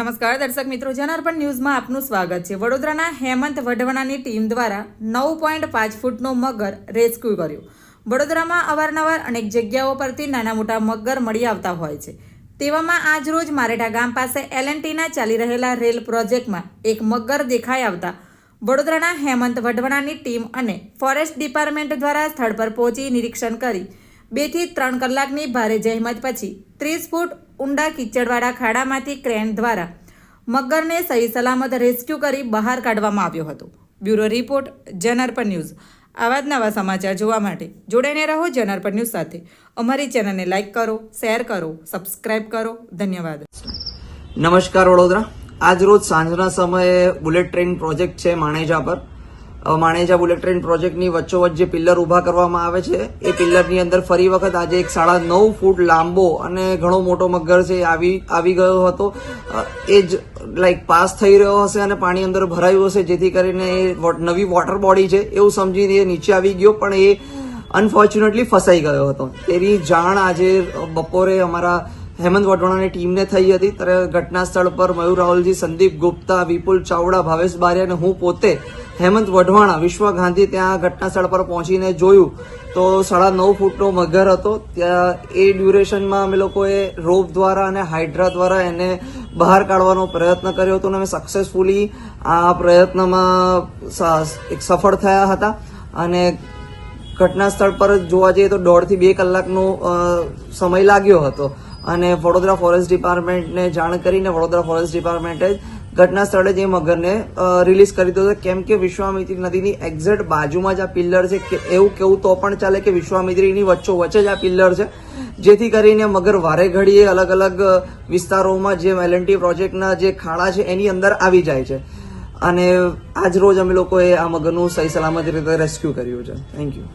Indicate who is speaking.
Speaker 1: નમસ્કાર, દર્શક મિત્રો. જનાર્પણ ન્યૂઝમાં આપનું સ્વાગત છે. વડોદરાના હેમંત વઢવણાની ટીમ દ્વારા નવ પોઈન્ટ પાંચ ફૂટનો મગર રેસ્ક્યુ કર્યો. વડોદરામાં અવારનવાર અનેક જગ્યાઓ પરથી નાના મોટા મગર મળી આવતા હોય છે. તેવામાં આજ રોજ મારેઠા ગામ પાસે એલએનટીના ચાલી રહેલા રેલ પ્રોજેક્ટમાં એક મગર દેખાઈ આવતા વડોદરાના હેમંત વઢવણાની ટીમ અને ફોરેસ્ટ ડિપાર્ટમેન્ટ દ્વારા સ્થળ પર પહોંચી નિરીક્ષણ કરી બેથી ત્રણ કલાકની ભારે જહેમત પછી ત્રીસ ફૂટ ઊંડા કીચડવાળા ખાડામાંથી ક્રેન દ્વારા મગરને સહી સલામત રેસ્ક્યુ કરી બહાર કાઢવામાં આવ્યો હતો. બ્યુરો રિપોર્ટ જનરપર ન્યૂઝ. આવા જ નવા સમાચાર જોવા માટે જોડાઈને રહો જનરપર ન્યૂઝ સાથે. અમારી ચેનલને લાઇક કરો, શેર કરો, સબસ્ક્રાઇબ કરો. ધન્યવાદ.
Speaker 2: નમસ્કાર વડોદરા. આજ રોજ સાંજના સમયે બુલેટ ટ્રેન પ્રોજેક્ટ છે માણેજા પર. માણેજા બુલેટ ટ્રેન પ્રોજેક્ટની વચ્ચોવચ્ચ જે પિલ્લર ઊભા કરવામાં આવે છે, એ પિલ્લરની અંદર ફરી વખત આજે એક સાડા નવ ફૂટ લાંબો અને ઘણો મોટો મગર છે આવી આવી ગયો હતો. એ જ લાઈક પાસ થઈ રહ્યો હશે અને પાણી અંદર ભરાયું હશે, જેથી કરીને એ નવી વોટર બોડી છે, એવું સમજીને એ નીચે આવી ગયો, પણ એ અનફોર્ચ્યુનેટલી ફસાઈ ગયો હતો. તેની જાણ આજે બપોરે અમારા હેમંત વઢવાણાની ટીમને થઈ હતી. ત્યારે ઘટના સ્થળ પર મયુર રાહુલજી, સંદીપ ગુપ્તા, વિપુલ ચાવડા, ભાવેશ બારિયા અને હું પોતે હેમંત વઢવાણા વિશ્વ ગાંધી ત્યાં ઘટના સ્થળ પર પહોંચીને જોયું તો સાડા નવ ફૂટનો મગર હતો. ત્યાં એ ડ્યુરેશનમાં અમે લોકોએ રોપ દ્વારા અને હાઇડ્રા દ્વારા એને બહાર કાઢવાનો પ્રયત્ન કર્યો હતો અને અમે સક્સેસફુલી આ પ્રયત્નમાં એક સફળ થયા હતા. અને ઘટના સ્થળ પર જોવા જઈએ તો દોઢથી બે કલાકનો સમય લાગ્યો હતો. અને વડોદરા ફોરેસ્ટ ડિપાર્ટમેન્ટને જાણ કરીને વડોદરા ફોરેસ્ટ ડિપાર્ટમેન્ટે ઘટના સ્થળે જે મગરને રિલીઝ કરી દીધો હતો. કેમ કે વિશ્વામિત્રી નદીની એક્ઝેક્ટ બાજુમાં જ આ પિલ્લર છે. એવું કેવું તો પણ ચાલે કે વિશ્વામિત્રીની વચ્ચો વચ્ચે જ આ પિલ્લર છે. જેથી કરીને મગર વારે ઘડીએ અલગ અલગ વિસ્તારોમાં જે એલએનટી પ્રોજેક્ટના જે ખાડા છે એની અંદર આવી જાય છે. અને આજ રોજ અમે લોકોએ આ મગરનું સહી સલામત રીતે રેસ્ક્યુ કર્યું છે. Thank you